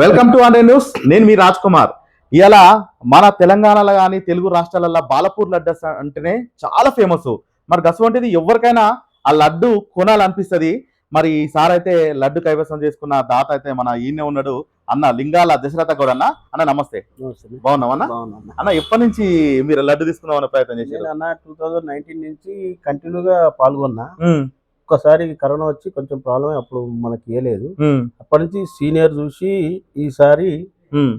Welcome to online news నేను మీ రాజ్ కుమార్ ఇవాళ మన తెలంగాణలో కానీ తెలుగు రాష్ట్రాలలో బాలపూర్ లడ్డు అంటేనే చాలా ఫేమస్ మరి గసవంటిది ఎవరికైనా ఆ లడ్డు కొనాలనిపిస్తుంది. మరి ఈసారి అయితే లడ్డు కైవసం చేసుకున్న దాత అయితే మన ఈయనే ఉన్నాడు. అన్న లింగాల దశరథ గౌడ్ అన్న అన్న నమస్తే. బాగున్నావా అన్న? ఎప్పటి నుంచి మీరు లడ్డు తీసుకుందామన్న ప్రయత్నం చేశారు? నేను అన్న టూ థౌజండ్ నైన్టీన్ నుంచి కంటిన్యూగా పాల్గొన్నా. ఒక్కసారి కరోనా వచ్చి కొంచెం ప్రాబ్లం అప్పుడు మనకి ఏలేదు అప్పటి నుంచి సీనియర్ చూసి ఈసారి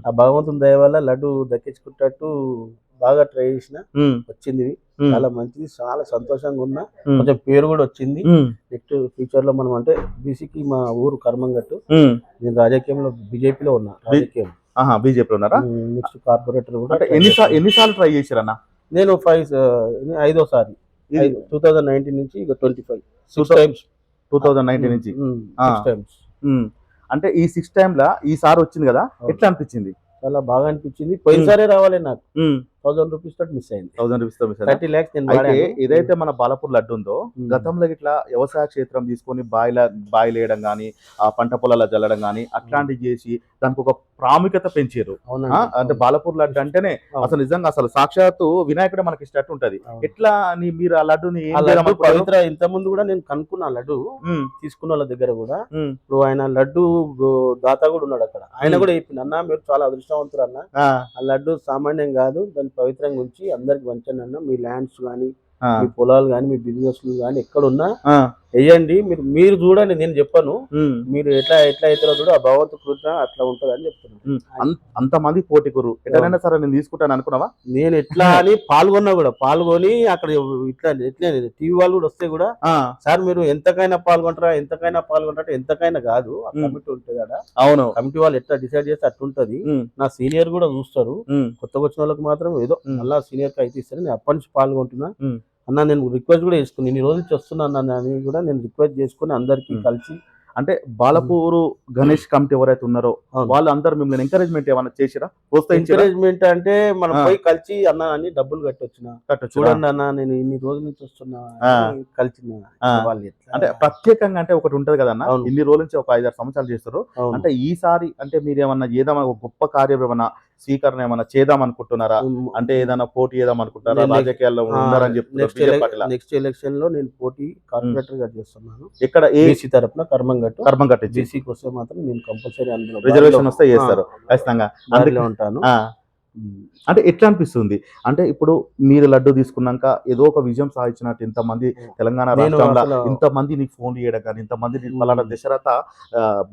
ఆ భగవంతుని దయ వల్ల లడ్డు దక్కించుకుంటట్టు బాగా ట్రై చేసిన వచ్చింది. చాలా మంచిది చాలా సంతోషంగా ఉన్నా కొంచెం పేరు కూడా వచ్చింది. నెక్స్ట్ ఫ్యూచర్లో మనం అంటే బీసీకి మా ఊరు కర్మంగట్టు. నేను రాజకీయంలో బీజేపీలో ఉన్నా రాజకీయం. ఆహా బీజేపీలో ఉన్నారా? నెక్స్ట్ కార్పొరేటర్ కూడా ఎన్నిసార్లు ఎన్నిసార్లు ట్రై చేశారన్న? నేను ఫైవ్ ఐదోసారి ఇది? టూ థౌజండ్ నైన్టీన్ నుంచి ఇక twenty five six times two thousand nineteen నుంచి ఆ. Six times um. అంటే ఈ సిక్స్ టైమ్ లా ఈసారి వచ్చింది కదా. ఎట్లా అనిపించింది చాలా బాగా అనిపించింది పోయినసారే రావాలి నాకు. థౌసండ్ రూపీస్ తోటి మిస్ అయింది థౌసండ్ రూపీస్తో మిస్ అయిందా? థర్టీ ల్యాక్స్ నేను అయితే. ఏదైతే మన బాలపూర్ లడ్డు ఉందో. గతంలో ఇట్లా వ్యవసాయ క్షేత్రం తీసుకొని బాయిల బాయిలు వేయడం కానీ ఆ పంట పొలాల జల్లడం కానీ అట్లాంటివి చేసి దానికి ఒక ప్రాముఖ్యత పెంచారు అంటే బాలపూర్ లడ్డు అంటేనే. అసలు నిజంగా అసలు సాక్షాత్తు వినాయకుడే మనకి ఇష్టట్టు ఉంటది. ఎట్లా మీరు ఆ లడ్డుని? పవిత్ర ఇంత ముందు కూడా నేను కనుక్కున్నా లడ్డు తీసుకున్న వాళ్ళ దగ్గర కూడా ఇప్పుడు ఆయన లడ్డు దాత కూడా ఉన్నాడు అక్కడ ఆయన. కూడా చెప్పింది అన్న మీరు చాలా అదృష్టవంతులు అన్న ఆ, లడ్డు సామాన్యం కాదు దాన్ని పవిత్రంగా ఉంచి అందరికి పంచండి అన్న మీ ల్యాండ్స్ కానీ మీ పొలాలు కానీ మీ బిజినెస్లు కానీ ఎక్కడున్నా వేయండి. మీరు మీరు చూడండి నేను చెప్పను. మీరు ఎట్లా ఎట్లా అవుతారో చూడు ఆ భగవంతు కృష్ణ అట్లా ఉంటది అని చెప్తున్నాను అంతమంది పోటీ కుర్రు ఎట్లనైనా సరే నేను తీసుకుంటాను అనుకున్నావా? నేను ఎట్లా అని పాల్గొన్నా కూడా పాల్గొని అక్కడ ఇట్లా ఎట్లా టీవీ వాళ్ళు కూడా వస్తే కూడా సార్ మీరు ఎంతకైనా పాల్గొంటారా ఎంతకైనా పాల్గొంటారా ఎంతకైనా కాదు. కమిటీ ఉంటుంది అక్కడ అవును. కమిటీ వాళ్ళు ఎట్లా డిసైడ్ చేస్తే అట్లుంటది. ఉమ్, నా సీనియర్ కూడా చూస్తారు. కొత్తగా వచ్చిన వాళ్ళకి మాత్రం ఏదో. మళ్ళా సీనియర్కి అయితే ఇస్తారు నేను అప్పటి నుంచి పాల్గొంటున్నా. అన్న నేను రిక్వెస్ట్ కూడా చేసుకుని ఇన్ని రోజులు నుంచి వస్తున్నాను అన్న అని కూడా నేను రిక్వెస్ట్ చేసుకుని అందరికి. కలిసి అంటే బాలపూరు గణేష్ కమిటీ ఎవరైతే ఉన్నారో. వాళ్ళు అందరు మిమ్మల్ని ఎంకరేజ్మెంట్ ఏమైనా చేసిరా ఎంకరేజ్మెంట్ అంటే మనం. పోయి కలిసి అన్న అని డబ్బులు కట్టొచ్చిన? చూడండి అన్న నేను ఇన్ని రోజుల నుంచి వస్తున్నా కలిసిన. వాళ్ళు ఎట్లా? అంటే ప్రత్యేకంగా అంటే ఒకటి ఉంటది కదన్న. ఇన్ని రోజుల నుంచి ఒక ఐదారు సంవత్సరాలు చేస్తారు. అంటే ఈసారి అంటే మీరు ఏమన్నా ఏదైనా గొప్ప కార్యం ఏమన్నా స్వీకరణ ఏమన్నా చేద్దాం అనుకుంటున్నారా? అంటే ఏదైనా పోటీ చేద్దాం అనుకుంటారా నేను నెక్స్ట్- రాజకీయాల్లో ఉన్నారని చెప్తున్నారు నెక్స్ట్ ఎలక్షన్లో నేను పోటీ కార్పొరేటర్గా చేస్తున్నాను. ఇక్కడ ఏ బీసీ తరపున కర్మంగట్టు కర్మం కట్టించి బీసీకి వస్తే మాత్రం నేను కంపల్సరీ అందులో రిజర్వేషన్ వస్తే చేస్తారు. ఖచ్చితంగా. అందుకే- ఉంటాను. అంటే ఎట్లా అనిపిస్తుంది? అంటే ఇప్పుడు మీరు లడ్డు తీసుకున్నాక ఏదో ఒక విజయం సాధించినట్టు ఇంతమంది తెలంగాణ రాష్ట్రంలో ఇంతమంది నీకు ఫోన్ చేయడం కానీ ఇంతమంది. పలానా దశరథ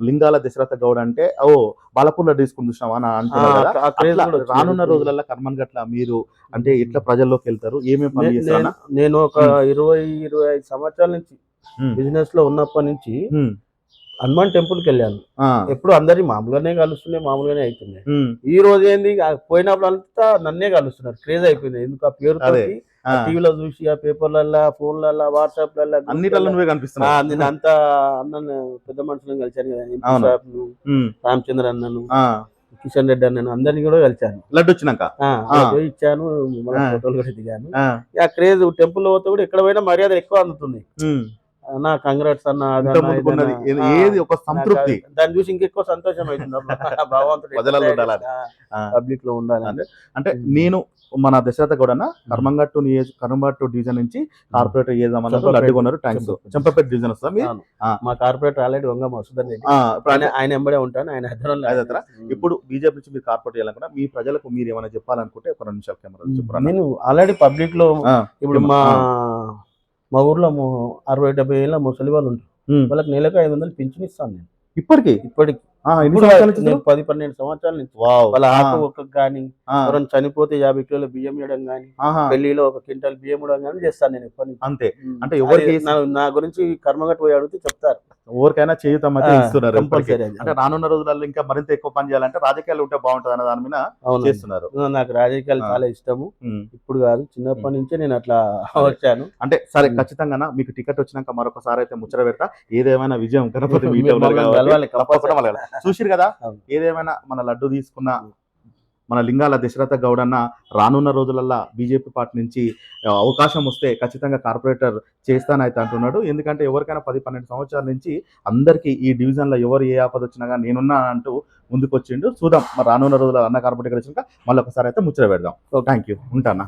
లింగాల దశరథ గౌడ్ అంటే ఓ బాలపూర్ లడ్డు తీసుకుని చూసినావా అని అంటున్నారు కూడా వచ్చింది. రానున్న రోజులలో కర్మన్ గట్ల మీరు అంటే ఎట్లా ప్రజల్లోకి వెళ్తారు? ఏమేమి పని చేస్తారా నేను- నేను ఒక ఇరవై ఇరవై ఐదు సంవత్సరాల నుంచి బిజినెస్లో ఉన్నప్పటి నుంచి హనుమాన్ టెంపుల్కి వెళ్ళాను ఎప్పుడు అందరి మామూలుగానే కలుస్తున్నాయి మామూలుగానే అవుతున్నాయి ఈ రోజు ఏంది పోయినప్పుడు అంతా నన్నే కలుస్తున్నారు. క్రేజ్ అయిపోయింది. ఎందుకు ఆ పేరు. టీవీలో చూసి ఆ పేపర్లల్లో ఫోన్లల్లో వాట్సాప్లలో అన్నిటిలో నువ్వే నేను అంత అన్న పెద్ద మనుషులను కలిశాను కదా. రామచంద్ర అన్నను కిషన్ రెడ్డి అన్నను అందరినీ కూడా కలిశాను. లడ్డు వచ్చినాక ఇచ్చాను. ఫోటోలు కూడా దిగాను. ఆ, క్రేజ్ టెంపుల్ పోతే కూడా ఎక్కడ పోయినా మర్యాద ఎక్కువ అందుతుంది నా కంగ్రాట్స్ అన్న. ఏది- ఒక సంతృప్తి. దాన్ని చూసి ఇంకెక్కువ సంతోషం అవుతుంది భగవంతుడు ప్రజలలో ఉండాలని. పబ్లిక్లో ఉండాలి అంటే అంటే. నేను మన దశరథ గౌడన కర్మంగట్టు నియోజ కర్మంగట్టు డివిజన్ నుంచి కార్పొరేటర్. లడ్డు కొన్నారు. థ్యాంక్స్ చెంపపేట. డివిజన్ వస్తా. మా కార్పొరేటర్ ఆల్రెడీ వంగ మసూదర్ రెడ్డి. ఆయన ఎంబడే ఉంటాను ఆయన హైదరాబాద్? ఇప్పుడు బీజేపీ నుంచి మీరు కార్పొరేట్ చేయాలనుకున్నా మీ ప్రజలకు మీరు ఏమైనా చెప్పాలనుకుంటే ఒక రెండు నిమిషాలు కెమెరా చెప్పరా నేను ఆల్రెడీ పబ్లిక్లో ఇప్పుడు మా. మా ఊర్లో అరవై డెబ్బై ఏళ్ళ ముసలి వాళ్ళు ఉంటారు. వాళ్ళకి నెలకు ఐదు వందలు పింఛన్ ఇస్తాను నేను. ఇప్పటికి? ఇప్పటికి. నేను పది పన్నెండు సంవత్సరాల నుంచి. వాళ్ళ ఆకు ఒక్క కానీ ఎవరైనా చనిపోతే యాభై కిలోల బియ్యం ఇవ్వడం కానీ పెళ్ళిలో ఒక క్వింటల్ బియ్యం ఇవ్వడం కానీ చేస్తాను నేను ఎప్పటి అంతే. అంటే ఎవరికి నా గురించి కర్మగట్టు పోయి అడిగితే చెప్తారు. ఎవరికైనా చేయుతాం ఆ, ఇస్తున్నారు. కంపల్సరీ. అంటే రానున్న రోజులలో ఇంకా మరింత ఎక్కువ పని చేయాలంటే రాజకీయాలు ఉంటే బాగుంటుంది అనే దాని మీద చేస్తున్నారు. నాకు రాజకీయాలు. చాలా ఇష్టము. ఇప్పుడు కాదు చిన్నప్పటి నుంచే నేను అట్లా వచ్చాను. అంటే సరే. ఖచ్చితంగా మీకు టికెట్ వచ్చినాక మరొకసారి అయితే ముచ్చట పెడతా. ఏదేమైనా విజయం గణపతి చూసిరు కదా. ఏదేమైనా మన లడ్డు తీసుకున్న మన లింగాల దశరథ గౌడ్ అన్న రానున్న రోజులల్లో బీజేపీ పార్టీ నుంచి అవకాశం వస్తే ఖచ్చితంగా కార్పొరేటర్ చేస్తానైతే అంటున్నాడు. ఎందుకంటే ఎవరికైనా పది పన్నెండు సంవత్సరాల నుంచి అందరికీ ఈ డివిజన్లో ఎవరు ఏ ఆపద వచ్చినా కానీ నేనున్నా అంటూ ముందుకు వచ్చిండు చూద్దాం. మరి రానున్న రోజుల్లో అన్న కార్పొరేటర్ వచ్చినాక మళ్ళీ ఒకసారి అయితే ముచ్చట పెడదాం. థ్యాంక్ యూ ఉంటానా?